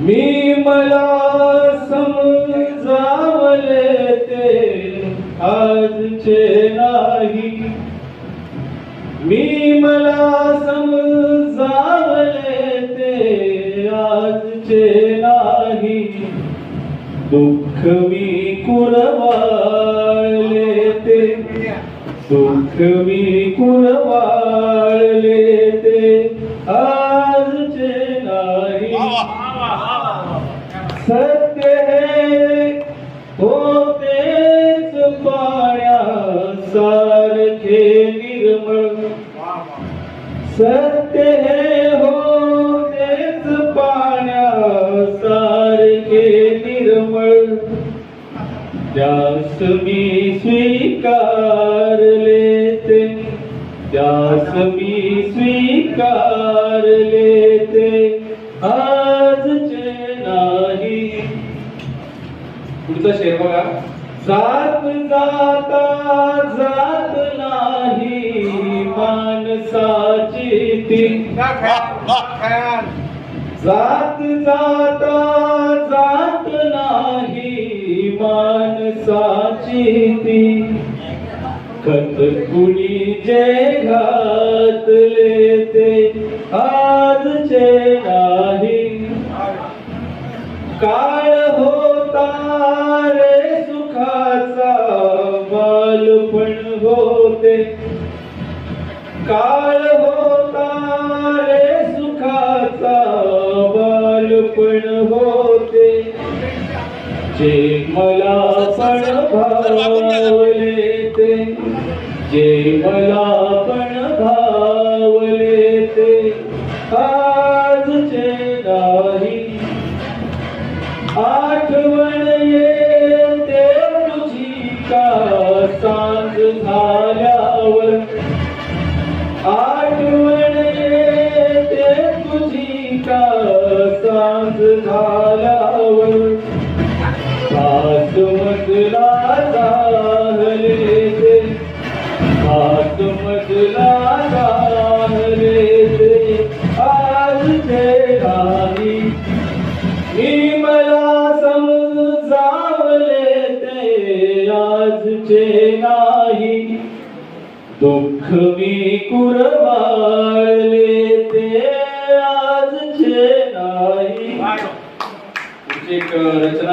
मी मला समजावले ते आजचे नाही. मी मला समजावले ते आजचे नाही. दुःख मी कुरवाळले ते. दुःख मी कुरवाळले सत्य हे होतेच पाण्यासारखे निर्मळ सत्य हे होतेच पाण्यासारखे निर्मळ त्यास मी स्वीकारले ते त्यास मी स्वीकारले ते आजचे पुढचा शेर बघा. जात जाता जात नाही माणसाची ती. जात जाता जात नाही माणसाची ती. खत कुणी जे घातले ते आजचे नाही. काय होते काळ होता रे सुखाचा बालपण होते. जे मला पण भावले ते जे मला पण भावले ते आजचे नाही. आठवण येते तुझी का सांग पावर आठवण येते तुझी का सांज झाल्यावर सास मजला झाले ते मजला दुःख मी कुरवाळले ते आजचे नाही पुढची एक रचना